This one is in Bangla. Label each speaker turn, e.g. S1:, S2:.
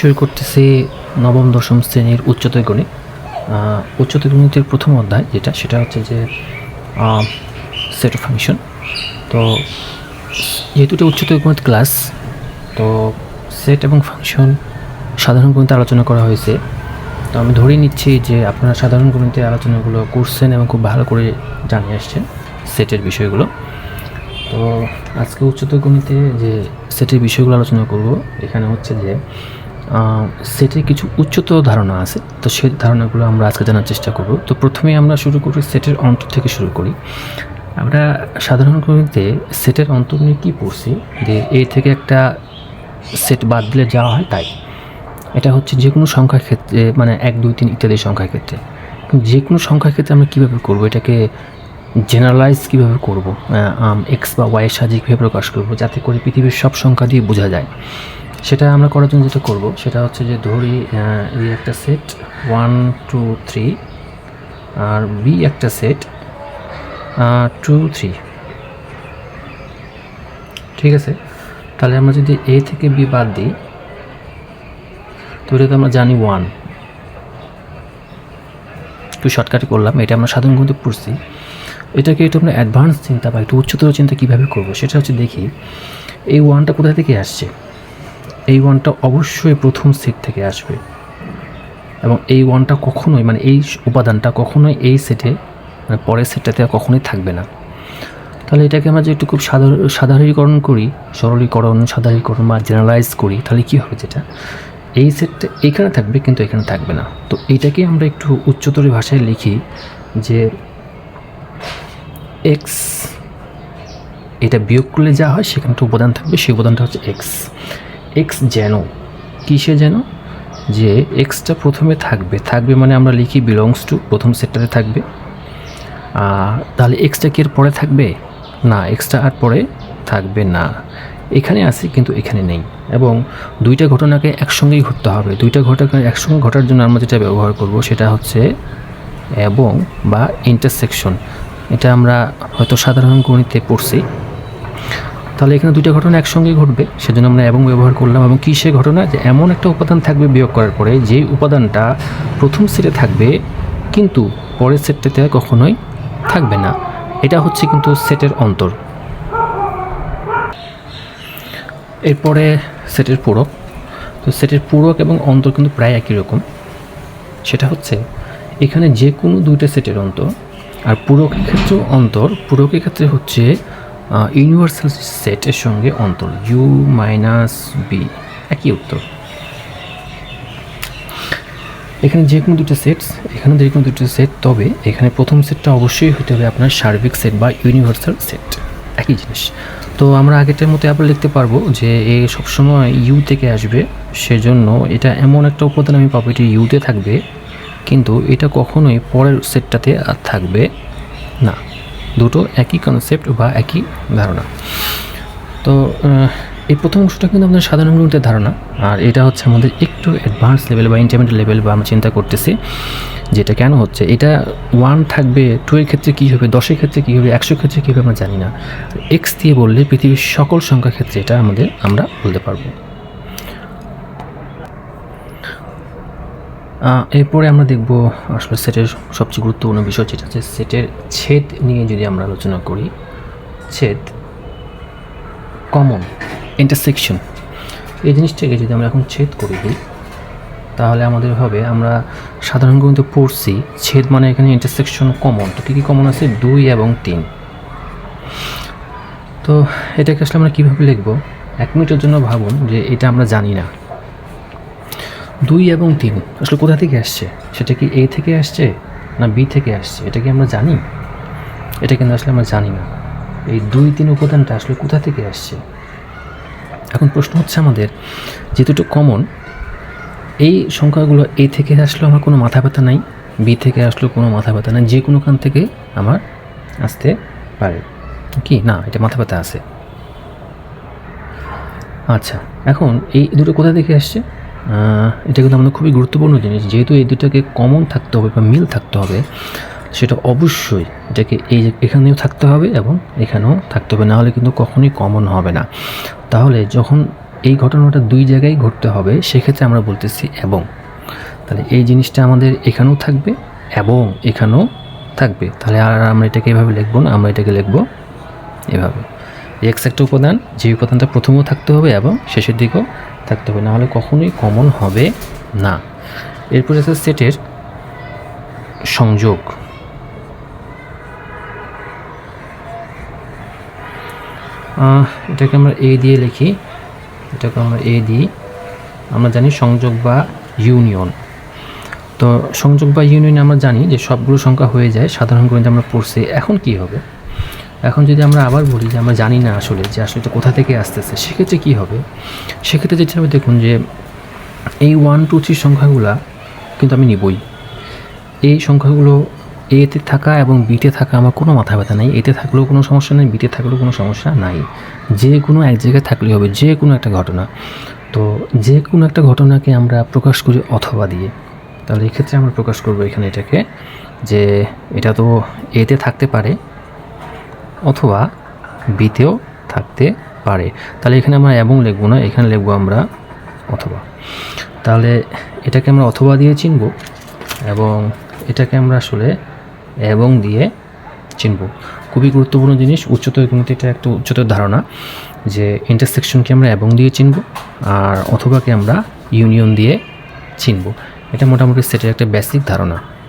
S1: শুরু করতেছি নবম, দশম শ্রেণির উচ্চতর গণিত। উচ্চতর গণিতের প্রথম অধ্যায় যেটা, সেটা হচ্ছে যে সেট অফ ফাংশন তো, যেহেতু এটা উচ্চতর গণিত ক্লাস তো সেট এবং ফাংশন সাধারণ গণিতে আলোচনা করা হয়েছে। তো আমি ধরেই নিচ্ছি যে, আপনারা সাধারণ গণিতের আলোচনাগুলো করছেন এবং খুব ভালো করে জানিয়ে আসছেন সেটের বিষয়গুলো। তো আজকে উচ্চতর গণিতে যে সেটের বিষয়গুলো আলোচনা করব, এখানে হচ্ছে যে সেটের কিছু উচ্চতর ধারণা আছে। তো সেই ধারণাগুলো আমরা আজকে জানার চেষ্টা করব। তো প্রথমে আমরা শুরু করি সেটের অন্তর থেকে শুরু করি। আমরা সাধারণ গণিতে সেটের অন্তর নিয়ে কী পড়ছি? যে এ থেকে একটা সেট বাদ দিলে যাওয়া হয় তাই। এটা হচ্ছে যে কোনো সংখ্যার ক্ষেত্রে মানে এক, দুই, তিন ইত্যাদি সংখ্যার ক্ষেত্রে। যে কোনো সংখ্যার ক্ষেত্রে আমরা কীভাবে করব? এটাকে জেনারেলাইজ কীভাবে করব? এক্স বা ওয়াইয়ের সাহায্যে কীভাবে প্রকাশ করব? যাতে করে পৃথিবীর সব সংখ্যা দিয়ে বোঝা যায়। সেটা আমরা করার জন্য যেটা করব, সেটা হচ্ছে যে ধরি এই একটা সেট ওয়ান টু থ্রি আর বি একটা সেট টু থ্রি ঠিক আছে? তাহলে আমরা যদি এ থেকে বি বাদ দিই তো এটা তো আমরা জানি ওয়ান একটু শর্টকাট করলাম, এটা আমরা সাধারণ গণিতে পড়ছি। এটাকে একটু আমরা অ্যাডভান্স চিন্তা বা একটু উচ্চতর চিন্তা কীভাবে করব, সেটা হচ্ছে দেখি, এই ওয়ানটা কোথা থেকে আসছে? এই ওয়ানটা অবশ্যই প্রথম সেট থেকে আসবে। এবং এই ওয়ানটা কখনোই মানে এই উপাদানটা কখনোই এই সেটে মানে পরের সেটটাতে কখনোই থাকবে না। তাহলে এটাকে আমরা যে একটু খুব সাধারণ সাধারণীকরণ করি, সরলীকরণ, সাধারণীকরণ বা জেনারেলাইজ করি, তাহলে কী হবে যেটা? এই সেটটা এখানে থাকবে কিন্তু এখানে থাকবে না। তো এইটাকে আমরা একটু উচ্চতর ভাষায় লিখি যে এক্স এটা বিয়োগ করলে যা হয় সেখানে একটা উপাদান থাকবে, সেই উপাদানটা হচ্ছে এক্স এক্স যেন, কিসে যেন? যে এক্সটা প্রথমে থাকবে থাকবে মানে আমরা লিখি বিলংস টু প্রথম সেটটাতে থাকবে। তাহলে এক্সটা কি এর পরে থাকবে? না এক্সটা আর পরে থাকবে না। এখানে আছে কিন্তু এখানে নেই। এবং দুইটা ঘটনাকে একসঙ্গেই ঘটতে হবে। দুইটা ঘটনা একসঙ্গে ঘটার জন্য আমরা যেটা ব্যবহার করব সেটা হচ্ছে এবং বা ইন্টারসেকশন এটা আমরা হয়তো সাধারণ গণিতে পড়ছি। তাহলে এখানে দুইটা ঘটনা একসঙ্গে ঘটবে, সেজন্য আমরা এবং ব্যবহার করলাম এবং কী সে ঘটনা, যে এমন একটা উপাদান থাকবে বিয়োগ করার পরে যেই উপাদানটা প্রথম সেটে থাকবে, কিন্তু পরের সেটটাতে কখনোই থাকবে না। এটা হচ্ছে কিন্তু সেটের অন্তর। এরপরে সেটের পূরক। তো সেটের পূরক এবং অন্তর কিন্তু প্রায় একই রকম। সেটা হচ্ছে, এখানে যে কোনো দুইটা সেটের অন্তর, আর পূরকের ক্ষেত্রেও অন্তর, পূরকের ক্ষেত্রে হচ্ছে ইউনিভার্সাল সেটের সঙ্গে অন্তর ইউ মাইনাস বি একই উত্তর। এখানে যে কোনো দুটো সেটস এখানে যে কোনো দুটো সেট তবে এখানে প্রথম সেটটা অবশ্যই হতে হবে আপনার সার্বিক সেট বা ইউনিভার্সাল সেট একই জিনিস। তো আমরা আগেরটার মতো আবার লিখতে পারব যে এ সবসময় ইউ থেকে আসবে, সেজন্য এটা এমন একটা উপাদান আমি পাবো, এটি ইউতে থাকবে, কিন্তু এটা কখনোই পরের সেটটাতে আর থাকবে না। দুটো একই কনসেপ্ট বা একই ধারণা। তো এই প্রথম অংশটা কিন্তু আমাদের সাধারণ গণিতের ধারণা। আর এটা হচ্ছে আমাদের একটু অ্যাডভান্স লেভেল বা ইন্টারমিডিয়েট লেভেল বা আমরা চিন্তা করতেছি যেটা কেন হচ্ছে। এটা ওয়ান থাকবে টু এর ক্ষেত্রে কী হবে, দশের ক্ষেত্রে কী হবে, একশোর ক্ষেত্রে কী হবে আমরা জানি না। এক্স দিয়ে বললে পৃথিবীর সকল সংখ্যার ক্ষেত্রে এটা আমাদের, আমরা বলতে পারব। এরপরে আমরা দেখব আসলে সেটের সবচেয়ে গুরুত্বপূর্ণ বিষয় যেটা হচ্ছে সেটের ছেদ নিয়ে যদি আমরা আলোচনা করি, ছেদ কমন ইন্টারসেকশন এই জিনিসটাকে যদি আমরা এখন ছেদ করে দিই, তাহলে আমাদের হবে, আমরা সাধারণ গণিতে পড়ছি ছেদ মানে এখানে ইন্টারসেকশন কমন তো কী কী কমন আছে? দুই এবং তিন। তো এটাকে আসলে আমরা কীভাবে লিখব? এক মিনিটের জন্য ভাবুন যে এটা আমরা জানি না। দুই এবং তিন। আসলে কোথা থেকে আসছে? সেটা কি এ থেকে আসছে না বি থেকে আসছে? এটা কি আমরা জানি? এটা কিন্তু আসলে আমরা জানি না। এই দুই, তিন উপাদানটা আসলে কোথা থেকে আসছে? এখন প্রশ্ন হচ্ছে আমাদের, যেহেতু কমন এই সংখ্যাগুলো এ থেকে আসলেও আমার কোনো মাথা ব্যথা নাই বি থেকে আসলেও কোনো মাথা ব্যথা নাই, যে কোনো কান থেকে আমার আসতে পারে। কি? না, এটা মাথা ব্যথা আছে। আচ্ছা এখন এই দুটো কোথা থেকে আসছে? এটা কিন্তু আমাদের খুবই গুরুত্বপূর্ণ জিনিস। যেহেতু এই দুটাকে কমন থাকতে হবে বা মিল থাকতে হবে, সেটা অবশ্যই এটাকে এই এখানেও থাকতে হবে এবং এখানেও থাকতে হবে না হলে কিন্তু কখনোই কমন হবে না। তাহলে যখন এই ঘটনাটা দুই জায়গায় ঘটতে হবে, সেক্ষেত্রে আমরা বলতেছি এবং। তাহলে এই জিনিসটা আমাদের এখানেও থাকবে এবং এখানেও থাকবে। তাহলে আর আমরা এটাকে এভাবে লিখব না, আমরা এটাকে লিখব এভাবে। এক্স একটা উপাদান, যে উপাদানটা প্রথমেও থাকতে হবে এবং শেষের দিকেও থাকতে হবে, নাহলে কখনোই কমন হবে না। এরপর আছে সেটের সংযোগ। এটাকে আমরা এ দিয়ে লিখি। এটাকে আমরা এ দিই। আমরা জানি সংযোগ বা ইউনিয়ন তো সংযোগ বা ইউনিয়ন আমরা জানি যে সবগুলো সংখ্যা হয়ে যায়, সাধারণ গণিতে আমরা পড়ছি। এখন কি হবে? এখন যদি আমরা আবার বলি যে আমরা জানি না আসলে যে আসলে এটা কোথা থেকে আসতেছে, সেক্ষেত্রে কী হবে? সেক্ষেত্রে যেটা হবে দেখুন যে এই ওয়ান টু থ্রি সংখ্যাগুলা কিন্তু আমি নিবই। এই সংখ্যাগুলো এতে থাকা এবং বিতে থাকা আমার কোনো মাথা ব্যথা নেই। এতে থাকলেও কোনো সমস্যা নেই বিতে থাকলেও কোনো সমস্যা নাই। যে কোনো এক জায়গায় থাকলেই হবে, যে কোনো একটা ঘটনা। তো যে কোনো একটা ঘটনাকে আমরা প্রকাশ করি অথবা দিয়ে। তাহলে এক্ষেত্রে আমরা প্রকাশ করব এখানে এটাকে যে এটা তো এতে থাকতে পারে অথবা বিতেও থাকতে পারে। তাহলে এখানে আমরা এবং লিখব না, এখানে লিখব আমরা অথবা। তাহলে এটাকে আমরা অথবা দিয়ে চিনব এবং এটাকে আমরা আসলে এবং দিয়ে চিনব। খুবই গুরুত্বপূর্ণ জিনিস, উচ্চতর গণিতে এটা একটা উচ্চতর ধারণা যে ইন্টারসেকশনকে আমরা এবং দিয়ে চিনব আর অথবাকে আমরা ইউনিয়ন দিয়ে চিনব। এটা মোটামুটি সেটের একটা বেসিক ধারণা।